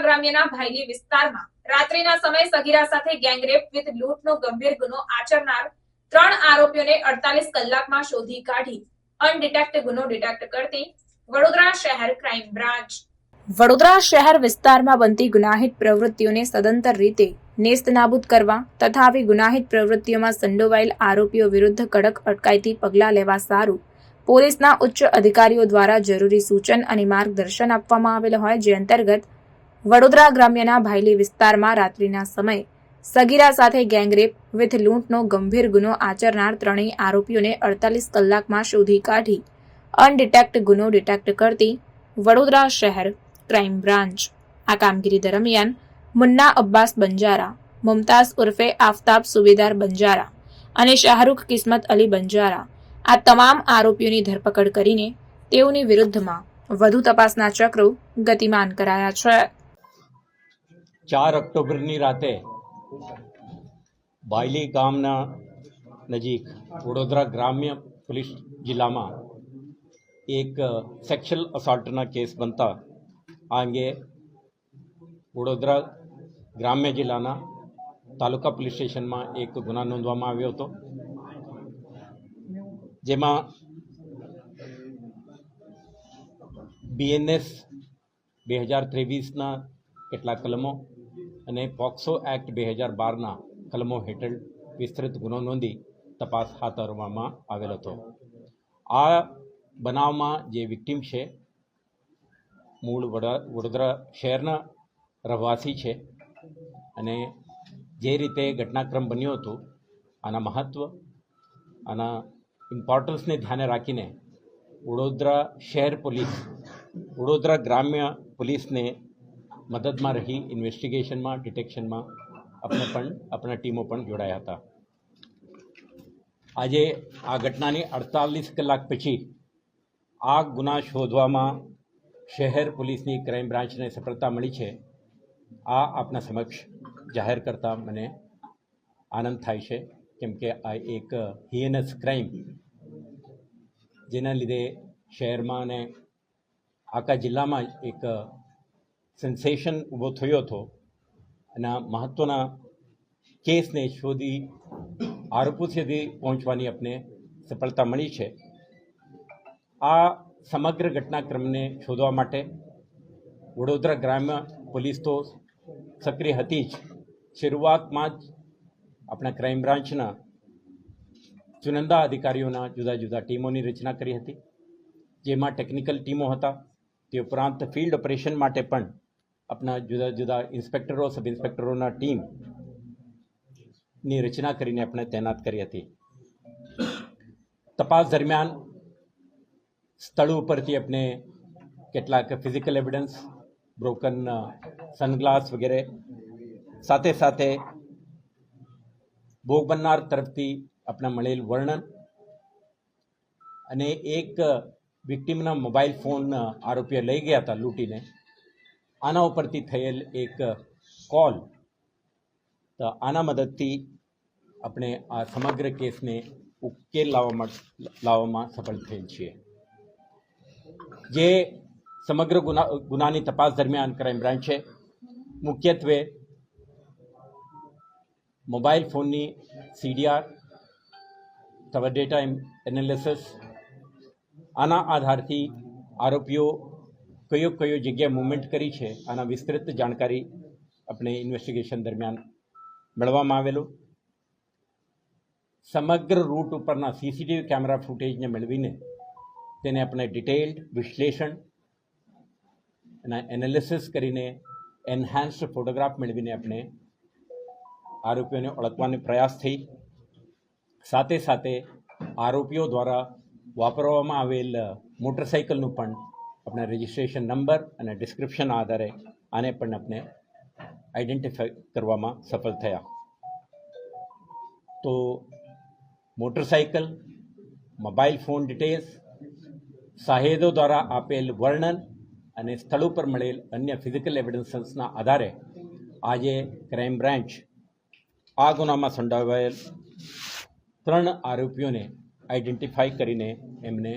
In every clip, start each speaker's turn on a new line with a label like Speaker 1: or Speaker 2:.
Speaker 1: ગ્રામ્યના ભાઈલી વિસ્તારમાં રાત્રિના સમયે સગીરા સાથે ગેંગરેપ વિથ લૂંટનો ગંભીર ગુનો આચરનાર ત્રણ આરોપીઓને અડતાલીસ કલાકમાં શોધી કાઢી અનડિટેક્ટ ગુનો ડિટેક્ટ કરતી વડોદરા શહેર ક્રાઇમ બ્રાન્ચ. વડોદરા શહેર વિસ્તારમાં બનતી ગુનાહિત પ્રવૃત્તિઓને સદંતર રીતે નેસ્તનાબૂદ કરવા તથા આવી ગુનાહિત પ્રવૃત્તિઓમાં સંડોવાયેલ આરોપીઓ વિરુદ્ધ કડક અટકાયતી પગલાં લેવા સારું પોલીસના ઉચ્ચ અધિકારીઓ દ્વારા જરૂરી સૂચન અને માર્ગદર્શન આપવામાં આવેલ હોય જે અંતર્ગત વડોદરા ગ્રામ્યના ભાયલી વિસ્તારમાં રાત્રિના સમયે સગીરા સાથે ગેંગરેપ વિથ લૂંટનો ગંભીર ગુનો આચરનાર ત્રણેય આરોપીઓને અડતાલીસ કલાકમાં શોધી કાઢી અનડિટેક્ટ ગુનો ડિટેક્ટ કરતી વડોદરા શહેર ક્રાઇમ બ્રાન્ચ. આ કામગીરી દરમિયાન મુન્ના અબ્બાસ બંજારા, મુમતાઝ ઉર્ફે આફતાબ સુબેદાર બંજારા અને શાહરૂખ કિસ્મત અલી બંજારા આ તમામ આરોપીઓની ધરપકડ કરીને તેઓની વિરુદ્ધમાં વધુ તપાસના ચક્રો ગતિમાન કરાયા છે.
Speaker 2: ચાર ઓક્ટોબરની રાતે બાયલી ગામના નજીક વડોદરા ગ્રામ્ય પોલીસ જિલ્લામાં એક સેક્સ્યુઅલ અસોલ્ટના કેસ બનતા આ અંગે વડોદરા ગ્રામ્ય જિલ્લાના તાલુકા પોલીસ સ્ટેશનમાં એક ગુના નોંધવામાં આવ્યો હતો. જેમાં બીએનએસ બે હજાર ત્રેવીસના કેટલાક કલમો અને પોક્સો એક્ટ બે હજાર બારના કલમો હેઠળ વિસ્તૃત ગુનો નોંધી તપાસ હાથ ધરવામાં આવેલ હતો. આ બનાવમાં જે વિક્ટીમ છે, મૂળ વડા, વડોદરા શહેરના રહેવાસી છે અને જે રીતે ઘટનાક્રમ બન્યો હતો, આના મહત્ત્વ આના ઇમ્પોર્ટન્સને ધ્યાને રાખીને વડોદરા શહેર પોલીસ, વડોદરા ગ્રામ્ય પોલીસને મદદમાં રહી ઇન્વેસ્ટિગેશનમાં ડિટેક્શનમાં આપણે પણ, આપણા ટીમો પણ જોડાયા હતા. આજે આ ઘટનાની અડતાલીસ કલાક પછી આ ગુના શોધવામાં શહેર પોલીસની ક્રાઇમ બ્રાન્ચને સફળતા મળી છે. આ આપના સમક્ષ જાહેર કરતાં મને આનંદ થાય છે, કેમ કે આ એક હિયનસ ક્રાઇમ જેના લીધે શહેરમાં અને આખા જિલ્લામાં એક સેન્સેશન ઊભો થયો હતો અને આ મહત્ત્વના કેસને શોધી આરોપો સુધી પહોંચવાની આપણે સફળતા મળી છે. આ સમગ્ર ઘટનાક્રમને શોધવા માટે વડોદરા ગ્રામ્ય પોલીસ તો સક્રિય હતી જ. શરૂઆતમાં જ આપણા ક્રાઇમ બ્રાન્ચના ચુનંદા અધિકારીઓના જુદા જુદા ટીમોની રચના કરી હતી. જેમાં ટેકનિકલ ટીમો હતા. તે ઉપરાંત ફિલ્ડ ઓપરેશન માટે પણ આપણા જુદા જુદા ઇન્સ્પેક્ટરો, સબ ઇન્સ્પેક્ટરોના ટીમની રચના કરીને આપણે તૈનાત કરી હતી. તપાસ દરમિયાન સ્થળ ઉપરથી આપણે કેટલાક ફિઝિકલ એવિડન્સ બ્રોકન સનગ્લાસ વગેરે સાથે સાથે ભોગ બનનાર તરફથી આપણા મળેલ વર્ણન અને એક વિક્ટીમના મોબાઈલ ફોન આરોપીએ લઈ ગયા હતા, લૂંટીને. આના ઉપરથી થયેલ એક કોલ. તો આના મદદથી આપણે આ સમગ્ર કેસને ઉકેલ લાવવામાં લાવવામાં સફળ થયેલ છીએ. જે સમગ્ર ગુના, ગુનાની તપાસ દરમિયાન ક્રાઇમ બ્રાન્ચે મુખ્યત્વે મોબાઈલ ફોનની સીડીઆર તથા ડેટા એનાલિસિસ, આના આધારથી આરોપીઓ કયો કયો જગ્યાએ મૂવમેન્ટ કરી છે આના વિસ્તૃત જાણકારી આપણે ઇન્વેસ્ટિગેશન દરમિયાન મેળવવામાં આવેલું. સમગ્ર રૂટ ઉપરના સીસીટીવી કેમેરા ફૂટેજને મેળવીને તેને આપણે ડિટેલ્ડ વિશ્લેષણ એના એનાલિસિસ કરીને એન્હાન્સ્ડ ફોટોગ્રાફ મેળવીને આપણે આરોપીઓને ઓળખવાનો પ્રયાસ થઈ. સાથે સાથે આરોપીઓ દ્વારા વાપરવામાં આવેલ મોટરસાઇકલનું પણ આપણે રજિસ્ટ્રેશન નંબર અને ડિસ્ક્રિપ્શન આધારે આને પણ આપણે આઈડેન્ટિફાઈ કરવામાં સફળ થયા તો મોટરસાઇકલ મોબાઈલ ફોન ડિટેલ્સ સાહેદો દ્વારા આપેલ વર્ણન અને સ્થળ ઉપર મળેલ અન્ય ફિઝિકલ એવિડન્સના આધારે આજે ક્રાઇમ બ્રાન્ચ આ ગુનામાં સંડોવાયેલ ત્રણ આરોપીઓને આઈડેન્ટિફાઈ કરીને એમને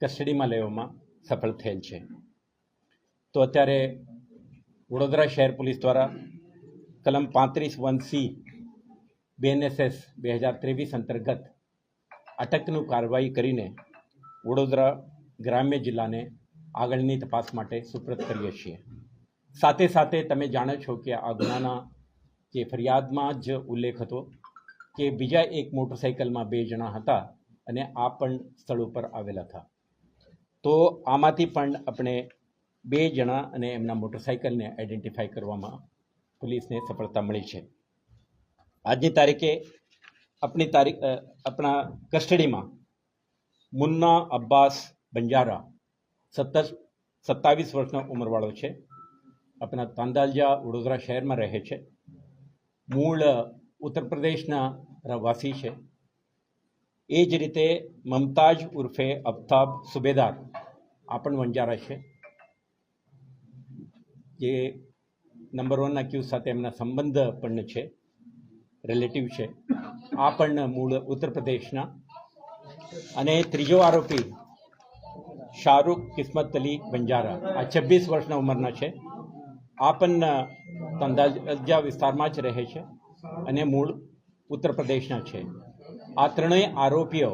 Speaker 2: કસ્ટડીમાં લેવામાં સફળ થયેલ છે. તો અત્યારે વડોદરા શહેર પોલીસ દ્વારા કલમ પાંત્રીસ વન સી બીએનએસએસ બે હજાર ત્રેવીસ અંતર્ગત અટકનું કાર્યવાહી કરીને વડોદરા ગ્રામ્ય જિલ્લાને આગળની તપાસ માટે સુપ્રત કરીએ છીએ. સાથે સાથે તમે જાણો છો કે આ ગુનાના જે ફરિયાદમાં જ ઉલ્લેખ હતો કે બીજા એક મોટરસાઇકલમાં બે જણા હતા અને આ પણ સ્થળ ઉપર આવેલા હતા. તો આમાંથી પણ આપણે બે જણા અને એમના મોટરસાઇકલને આઈડેન્ટિફાઈ કરવામાં પોલીસને સફળતા મળી છે. આજની તારીખે આપણી તારીખ આપણા કસ્ટડીમાં મુન્ના અબ્બાસ બંજારા, સત્તર, સત્તાવીસ વર્ષનો ઉંમરવાળો છે. આપણા તાંદાલજા વડોદરા શહેરમાં રહે છે. મૂળ ઉત્તર પ્રદેશના રહેવાસી છે. એ જ રીતે મમતાજ ઉર્ફે અફતાબ સુબેદાર આ પણ વંજારા છે, જે નંબર વનના ક્યુ સાથે એમના સંબંધ પણ છે રિલેટિવ છે. આ પણ મૂળ ઉત્તર પ્રદેશના. અને ત્રીજો આરોપી શાહરૂખ કિસ્મત અલી બંજારા આ છવ્વીસ વર્ષના ઉંમરના છે. આ પણ તંદાજા વિસ્તારમાં જ રહે છે અને મૂળ ઉત્તર પ્રદેશના છે. આ ત્રણેય આરોપીઓ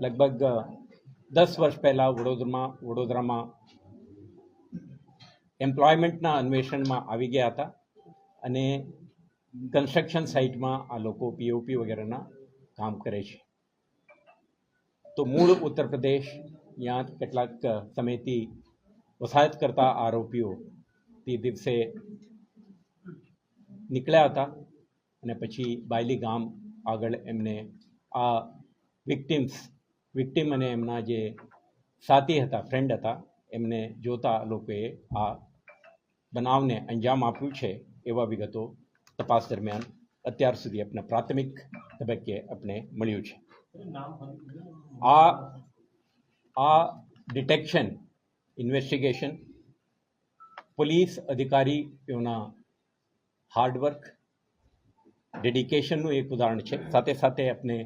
Speaker 2: લગભગ દસ વર્ષ પહેલાં વડોદરામાં વડોદરામાં એમ્પ્લોયમેન્ટના અન્વેષણમાં આવી ગયા હતા અને કન્સ્ટ્રક્શન સાઇટમાં આ લોકો પીઓપી વગેરેના કામ કરે છે. તો મૂળ ઉત્તર પ્રદેશ ત્યાં કેટલાક સમયથી વસાહત કરતા આરોપીઓ તે દિવસે નીકળ્યા હતા અને પછી બાયલી ગામ આગળ એમને આ વિક્ટિમ્સ, વિક્ટિમ અને એમના જે સાથી હતા ફ્રેન્ડ હતા, એમને જોતા લોકોએ આ બનાવને અંજામ આપ્યું છે એવા વિગતો તપાસ દરમિયાન અત્યાર સુધી આપણે પ્રાથમિક તબક્કે આપણે મળ્યું છે. આ આ ડિટેક્શન ઇન્વેસ્ટિગેશન પોલીસ અધિકારીઓના હાર્ડવર્ક ડેડિકેશનનું એક ઉદાહરણ છે. સાથે સાથે આપણે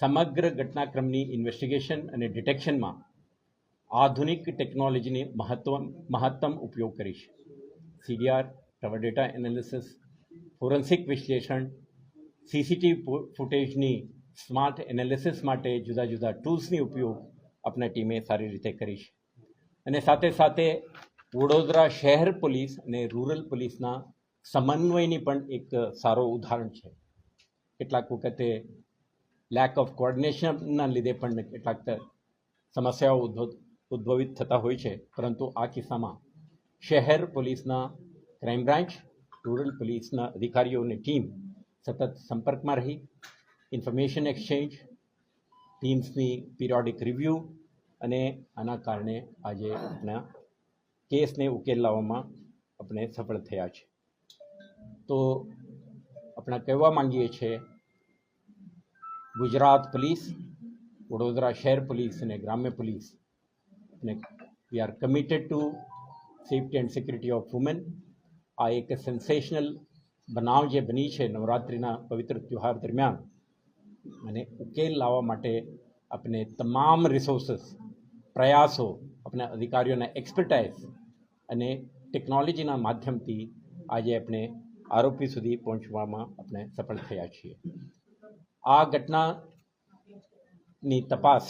Speaker 2: સમગ્ર ઘટનાક્રમની ઇન્વેસ્ટિગેશન અને ડિટેક્શનમાં આધુનિક ટેકનોલોજીની મહત્વ મહત્તમ ઉપયોગ કરી છે. CDR tower data analysis forensic વિશ્લેષણ સીસીટીવી ફૂટેજની સ્માર્ટ એનાલિસિસ માટે જુદા જુદા ટૂલ્સની ઉપયોગ આપણા ટીમે સારી રીતે કરી છે. અને સાથે સાથે વડોદરા શહેર પોલીસ અને રૂરલ પોલીસના સમન્વયની પણ એક સારો ઉદાહરણ છે. કેટલાક વખતે લેક ઓફ કોર્ડિનેશનના લીધે પણ કેટલાક સમસ્યાઓ ઉદ્ભવ, ઉદ્ભવિત થતા હોય છે. પરંતુ આ કિસ્સામાં શહેર પોલીસના ક્રાઇમ બ્રાન્ચ રૂરલ પોલીસના અધિકારીઓની ટીમ સતત સંપર્કમાં રહી. ઇન્ફોર્મેશન એક્સચેન્જ ટીમ્સની પિરિયોડિક રિવ્યૂ અને આના કારણે આજે આપણા કેસને ઉકેલ લાવવામાં આપણે સફળ થયા છે. તો આપણે કહેવા માંગીએ છીએ, ગુજરાત પોલીસ, વડોદરા શહેર પોલીસ અને ગ્રામ્ય પોલીસ અને we are committed to safety and security of women આ એક સેન્સેશનલ બનાવ જે બની છે નવરાત્રિના પવિત્ર ત્યોહાર દરમિયાન અને ઉકેલ લાવવા માટે આપણે તમામ રિસોર્સિસ પ્રયાસો આપણા અધિકારીઓના એક્સપર્ટાઇઝ અને ટેકનોલોજીના માધ્યમથી આજે આપણે આરોપી સુધી પહોંચવામાં આપણે સફળ થયા છીએ. આ ઘટનાની તપાસ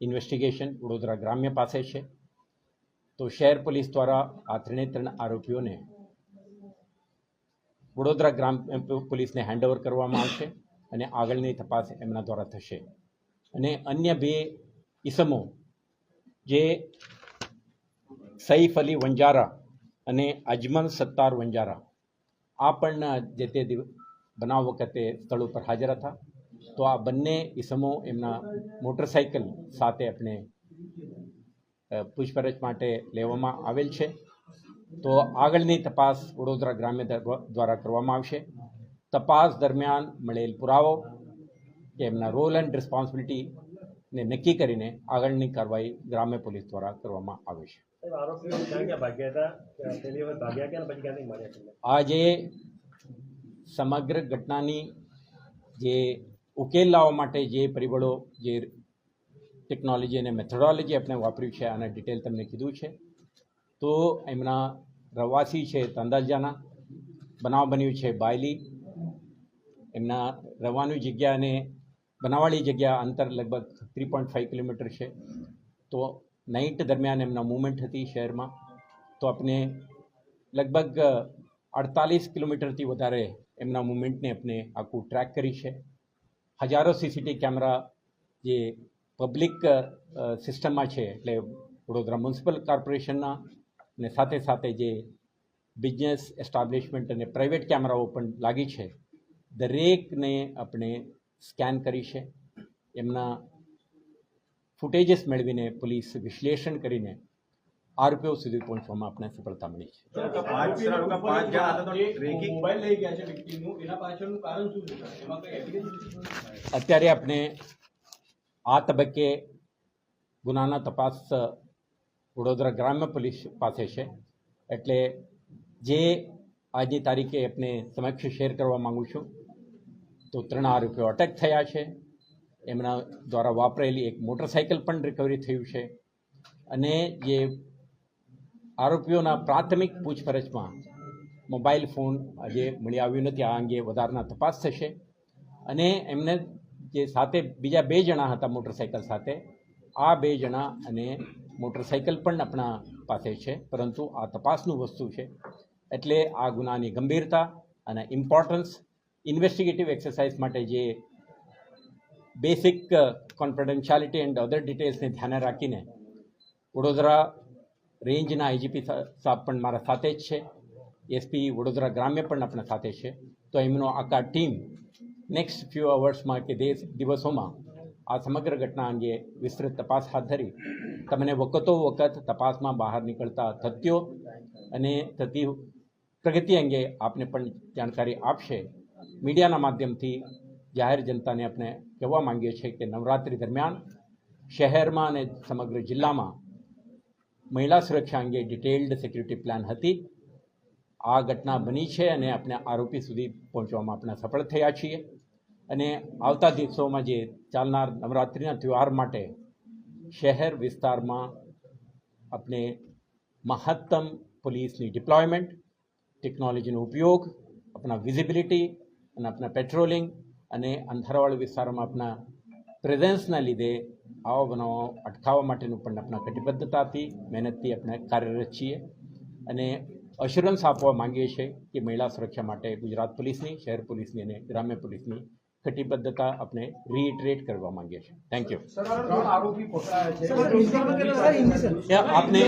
Speaker 2: ઇન્વેસ્ટિગેશન વડોદરા ગ્રામ્ય પાસે છે. તો શહેર પોલીસ દ્વારા આ ત્રણે ત્રણ આરોપીઓને વડોદરા ગ્રામ પોલીસને હેન્ડઓવર કરવામાં આવશે અને આગળની તપાસ એમના દ્વારા થશે. અને અન્ય બે ઇસમો જે સૈફ અલી વંજારા અને અજમલ સત્તાર વંજારા આ પણ જે તે બનાવ વખતે સ્થળ ઉપર હાજર હતા. તો આ બંને ઇસમો એમના મોટરસાઇકલ સાથે આપણે પૂછપરછ માટે લેવામાં આવેલ છે. તો આગળની તપાસ વડોદરા ગ્રામ્ય દ્વારા કરવામાં આવશે. તપાસ દરમિયાન મળેલ પુરાવો કે એમના રોલ એન્ડ રિસ્પોન્સિબિલિટીને નક્કી કરીને આગળની કાર્યવાહી ગ્રામ્ય પોલીસ દ્વારા કરવામાં આવે છે.
Speaker 3: સાહેબ આરોપીઓ ક્યાં ક્યાં ભાગ્યા હતા? ત્યાં પહેલી વખત ભાગ્યા ક્યાં અને પછી ક્યાંથી માર્યા તમને?
Speaker 2: આ જે સમગ્ર ઘટનાની જે ઉકેલ લાવવા માટે જે પરિબળો જે ટેકનોલોજી અને મેથોડોલોજી આપણે વાપર્યું છે આના ડિટેલ તમને કીધું છે તો એમના રવાસી છે તંદાજાના બનાવ બન્યું છે બાયલી. એમના રહેવાની જગ્યા અને બનાવવાળી જગ્યા અંતર લગભગ થ્રી પોઈન્ટ ફાઇવ કિલોમીટર છે. તો નાઇટ દરમિયાન એમના મૂવમેન્ટ હતી શહેરમાં. તો આપણે લગભગ અડતાલીસ કિલોમીટરથી વધારે એમના મૂવમેન્ટને આપણે આખું ટ્રેક કરી છે. હજારો સીસીટીવી કેમેરા જે પબ્લિક સિસ્ટમમાં છે, એટલે વડોદરા મ્યુનિસિપલ કોર્પોરેશનના અને સાથે સાથે જે બિઝનેસ એસ્ટાબ્લિશમેન્ટ અને પ્રાઇવેટ કેમેરાઓ પણ લાગી છે. દરેકને આપણે સ્કેન કરી છે. એમના ફૂટેજીસ મેળવીને પોલીસ વિશ્લેષણ કરીને આરોપીઓ સુધી પહોંચવામાં આપણે સફળતા મળી છે.
Speaker 4: પાંચ લોકો પાંચ જણા હતા તો
Speaker 5: જે
Speaker 4: રેકી
Speaker 5: મોબાઈલ લઈ ગયા છે વ્યક્તિનું એના પાછળનું કારણ શું છે? એમાં કઈ એવિડન્સ
Speaker 2: અત્યારે આપણે આ તબક્કે ગુનાના તપાસ વડોદરા ગ્રામ્ય પોલીસ પાસે છે. એટલે જે આજની તારીખે આપણે સમક્ષ શેર કરવા માગું છું. તો ત્રણ આરોપીઓ અટક થયા છે. એમના દ્વારા વાપરેલી એક મોટરસાઇકલ પણ રિકવરી થયું છે. અને જે આરોપીઓના પ્રાથમિક પૂછપરછમાં મોબાઈલ ફોન આજે મળી આવ્યું નથી. આ અંગે વધારાના તપાસ થશે. અને એમને જે સાથે બીજા બે જણા હતા મોટરસાઇકલ સાથે, આ બે જણા અને મોટરસાઇકલ પણ આપણા પાસે છે. પરંતુ આ તપાસનું વસ્તુ છે. એટલે આ ગુનાની ગંભીરતા અને ઇમ્પોર્ટન્સ ઇન્વેસ્ટિગેટિવ એક્સરસાઇઝ માટે જે બેસિક કોન્ફિડેન્શિયાલિટી એન્ડ અધર ડિટેલ્સને ધ્યાને રાખીને વડોદરા રેન્જના આઈજીપી સાહેબ પણ મારા સાથે જ છે. એસપી વડોદરા ગ્રામ્ય પણ આપણા સાથે છે. તો એમનો આખા ટીમ નેક્સ્ટ ફ્યુ અવર્સમાં કે દેશ દિવસોમાં આ સમગ્ર ઘટના અંગે વિસ્તૃત તપાસ હાથ ધરી. તમને વખતો વખત તપાસમાં બહાર નીકળતા તથ્યો અને થતી પ્રગતિ અંગે આપને પણ જાણકારી આપશે. મીડિયાના માધ્યમથી જાહેર જનતાને આપણે કહેવા માંગીએ છીએ કે નવરાત્રિ દરમિયાન શહેરમાં અને સમગ્ર જિલ્લામાં મહિલા સુરક્ષા અંગે ડિટેલ્ડ સિક્યુરિટી પ્લાન હતી. આ ઘટના બની છે અને આપણે આરોપી સુધી પહોંચવામાં આપણે સફળ થયા છીએ. અને આવતા દિવસોમાં જે ચાલનાર નવરાત્રિના તહેવાર માટે શહેર વિસ્તારમાં આપણે મહત્તમ પોલીસની ડિપ્લોયમેન્ટ, ટેકનોલોજીનો ઉપયોગ, આપણા વિઝિબિલિટી અને આપણા પેટ્રોલિંગ અને અંધારાવાળા વિસ્તારોમાં આપણા પ્રેઝન્સના લીધે આવા બનાવો અટકાવવા માટેનું પણ આપણા કટિબદ્ધતાથી મહેનતથી આપણે કાર્યરત છીએ. અને અશ્યોરન્સ આપવા માંગીએ છીએ કે મહિલા સુરક્ષા માટે ગુજરાત પોલીસની શહેર પોલીસની અને ગ્રામ્ય પોલીસની કટિબદ્ધતા આપણે રીઇટરેટ કરવા માંગીએ છીએ. થેન્ક યુ આપને